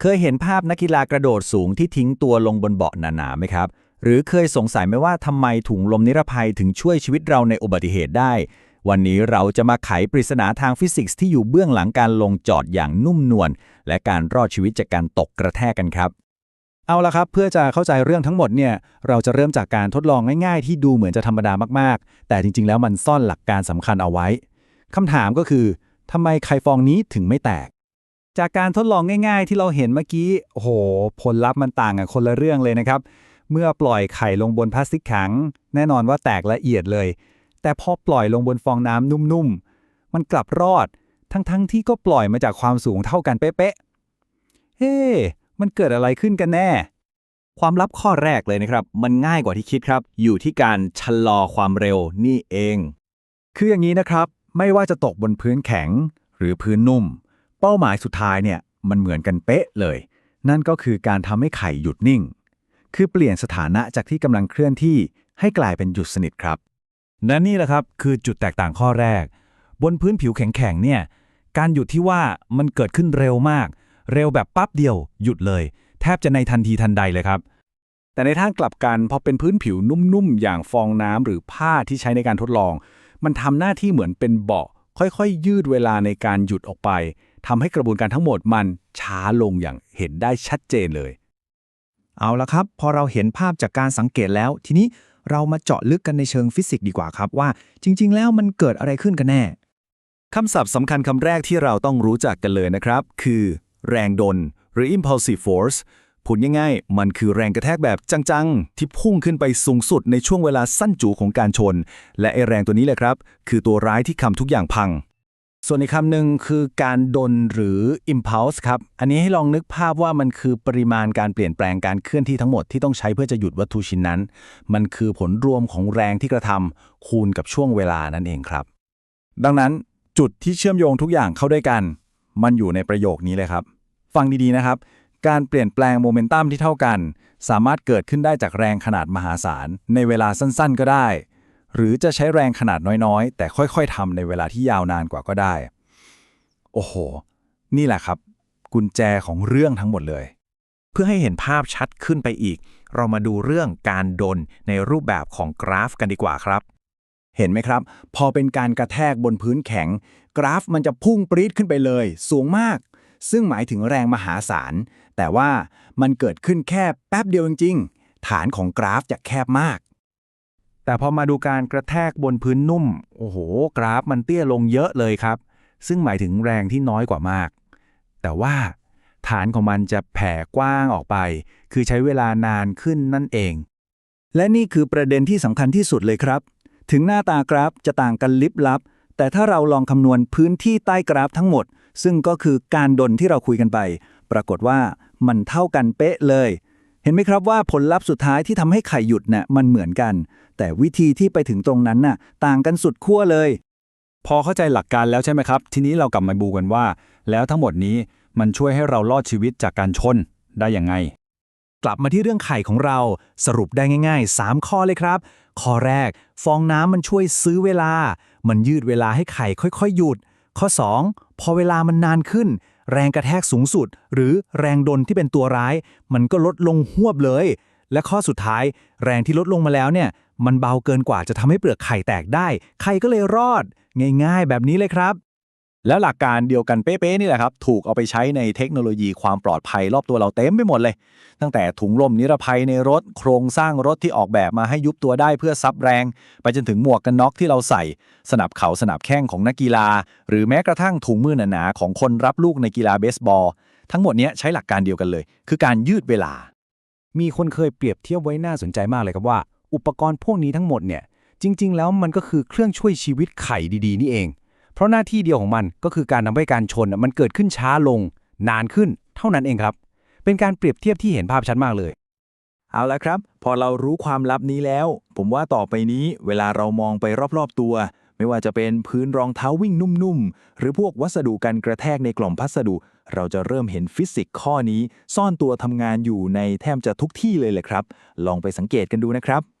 เคยเห็นภาพนักกีฬากระโดดสูงที่ทิ้งตัวลงบนเบาะหนาๆไหมครับ หรือเคยสงสัยไหมว่าทำไมถุงลมนิรภัยถึงช่วยชีวิตเราในอุบัติเหตุได้ วันนี้เราจะมาไขปริศนาทางฟิสิกส์ที่อยู่เบื้องหลังการลงจอดอย่างนุ่มนวลและการรอดชีวิตจากการตกกระแทกกันครับ เอาละครับเพื่อจะเข้าใจเรื่องทั้งหมดเนี่ยเราจะเริ่มจากการทดลองง่ายๆ ที่ดูเหมือนจะธรรมดามากๆ แต่จริงๆ แล้วมันซ่อนหลักการสำคัญเอาไว้คำถามก็คือทำไมไข่ฟองนี้ถึงไม่แตก จากการทดลองง่าย ๆ ที่เราเห็นเมื่อกี้ โอ้โห ผลลัพธ์มันต่างกันคนละเรื่องเลยนะครับ เมื่อปล่อยไข่ลงบนพลาสติกแข็งแน่นอนว่าแตกละเอียดเลย แต่พอปล่อยลงบนฟองน้ำนุ่มๆ มันกลับรอด ทั้งๆที่ก็ปล่อยมาจากความสูงเท่ากันเป๊ะๆ เฮ้มันเกิดอะไรขึ้นกันแน่ ความลับข้อแรกเลยนะครับ มันง่ายกว่าที่คิดครับ อยู่ที่การชะลอความเร็วนี่เอง คืออย่างนี้นะครับ ไม่ว่าจะตกบนพื้นแข็งหรือพื้นนุ่ม เป้าหมายสุดท้ายเนี่ยมันเหมือนกันเป๊ะเลย นั่นก็คือการทำให้ไข่หยุดนิ่ง คือเปลี่ยนสถานะจากที่กำลังเคลื่อนที่ให้กลายเป็นหยุดสนิทครับและนี่แหละครับคือจุดแตกต่างข้อแรก บนพื้นผิวแข็งๆเนี่ยการหยุดที่ว่ามันเกิดขึ้นเร็วมาก เร็วแบบปั๊บเดียว หยุดเลย แทบจะในทันทีทันใดเลยครับ แต่ในทางกลับกันพอเป็นพื้นผิวนุ่มๆ อย่างฟองน้ำหรือผ้าที่ใช้ในการทดลอง มันทำหน้าที่เหมือนเป็นเบาะค่อยๆ ยืดเวลาในการหยุดออกไป ทำให้กระบวนการทั้งหมดมันช้าลงอย่างเห็นได้ชัดเจนเลย เอาละครับ พอเราเห็นภาพจากการสังเกตแล้ว ทีนี้เรามาเจาะลึกกันในเชิงฟิสิกส์ดีกว่าครับว่า จริง ๆ แล้วมันเกิดอะไรขึ้นกันแน่คำศัพท์สำคัญคำแรกที่เราต้องรู้จักกันเลยนะครับ คือ แรงดล หรือ impulsive force พูดง่ายๆ มันคือแรงกระแทกแบบจังๆ ที่พุ่งขึ้นไปสูงสุดในช่วงเวลาสั้นจูของการชน และไอแรงตัวนี้แหละครับ คือตัวร้ายที่ทำทุกอย่างพัง ส่วนอีกคำหนึ่งคือการดลหรือ impulse ครับ อันนี้ให้ลองนึกภาพว่ามันคือปริมาณการเปลี่ยนแปลงการเคลื่อนที่ทั้งหมดที่ต้องใช้เพื่อจะหยุดวัตถุชิ้นนั้น มันคือผลรวมของแรงที่กระทำคูณกับช่วงเวลานั่นเองครับ ดังนั้นจุดที่เชื่อมโยงทุกอย่างเข้าด้วยกัน มันอยู่ในประโยคนี้เลยครับ ฟังดีๆนะครับ การเปลี่ยนแปลงโมเมนตัมที่เท่ากัน สามารถเกิดขึ้นได้จากแรงขนาดมหาศาลในเวลาสั้น ๆ ก็ได้ หรือจะใช้แรงขนาดน้อยๆ แต่ค่อยๆทำในเวลาที่ยาวนานกว่าก็ได้ โอ้โห นี่แหละครับ กุญแจของเรื่องทั้งหมดเลย เพื่อให้เห็นภาพชัดขึ้นไปอีก เรามาดูเรื่องการดลในรูปแบบของกราฟกันดีกว่าครับ เห็นไหมครับ พอเป็นการกระแทกบนพื้นแข็ง กราฟมันจะพุ่งปรี๊ดขึ้นไปเลย สูงมาก ซึ่งหมายถึงแรงมหาศาล แต่ว่ามันเกิดขึ้นแค่แป๊บเดียวจริงๆฐานของกราฟจะแคบมาก แต่พอมาดูการกระแทกบนพื้นนุ่ม โอ้โห กราฟมันเตี้ยลงเยอะเลยครับ ซึ่งหมายถึงแรงที่น้อยกว่ามาก แต่ว่าฐานของมันจะแผ่กว้างออกไป คือใช้เวลานานขึ้นนั่นเอง และนี่คือประเด็นที่สำคัญที่สุดเลยครับ ถึงหน้าตากราฟจะต่างกันลิบลับ แต่ถ้าเราลองคำนวณพื้นที่ใต้กราฟทั้งหมด ซึ่งก็คือการดนที่เราคุยกันไป ปรากฏว่ามันเท่ากันเป๊ะเลย เห็นไหมครับว่าผลลัพธ์สุดท้ายที่ทำให้ไข่หยุดน่ะมันเหมือนกัน แต่วิธีที่ไปถึงตรงนั้นน่ะต่างกันสุดขั้วเลย พอเข้าใจหลักการแล้วใช่ไหมครับ ทีนี้เรากลับมาบูกันว่า แล้วทั้งหมดนี้มันช่วยให้เรารอดชีวิตจากการชนได้ยังไง กลับมาที่เรื่องไข่ของเราสรุปได้ง่าย ๆ 3 ข้อเลยครับ ข้อแรก ฟองน้ำมันช่วยซื้อเวลา มันยืดเวลาให้ไข่ค่อยๆ หยุด ข้อ 2 พอเวลามันนานขึ้น แรงกระแทกสูงสุด หรือแรงดนที่เป็นตัวร้าย มันก็ลดลงหวบเลย และข้อสุดท้าย แรงที่ลดลงมาแล้วเนี่ย มันเบาเกินกว่าจะทำให้เปลือกไข่แตกได้ ไข่ก็เลยรอด ง่ายๆ แบบนี้เลยครับ แล้วหลักการเดียวกันเป๊ะๆนี่แหละครับ ถูกเอาไปใช้ในเทคโนโลยีความปลอดภัยรอบตัวเราเต็มไปหมดเลย ตั้งแต่ถุงลมนิรภัยในรถ โครงสร้างรถที่ออกแบบมาให้ยุบตัวได้เพื่อซับแรง ไปจนถึงหมวกกันน็อกที่เราใส่ สนับเข่าสนับแข้งของนักกีฬา หรือแม้กระทั่งถุงมือหนาๆของคนรับลูกในกีฬาเบสบอล ทั้งหมดเนี้ยใช้หลักการเดียวกันเลย คือการยืดเวลา มีคนเคยเปรียบเทียบไว้น่าสนใจมากเลยครับว่า อุปกรณ์พวกนี้ทั้งหมดเนี่ยจริง ๆ แล้วมันก็คือเครื่องช่วยชีวิตไข่ดีๆ นี่เอง เพราะหน้าที่เดียวของมันก็คือการทำให้การชนมันเกิดขึ้นช้าลง นานขึ้น เท่านั้นเองครับ เป็นการเปรียบเทียบที่เห็นภาพชัดมากเลย เอาละครับ พอเรารู้ความลับนี้แล้ว ผมว่าต่อไปนี้เวลาเรามองไปรอบๆตัว ไม่ว่าจะเป็นพื้นรองเท้าวิ่งนุ่มๆหรือพวกวัสดุกันกระแทกในกล่องพัสดุ เราจะเริ่มเห็นฟิสิกส์ข้อนี้ ซ่อนตัวทำงานอยู่ในแทบจะทุกที่เลยแหละครับ ลองไปสังเกตกันดูนะครับ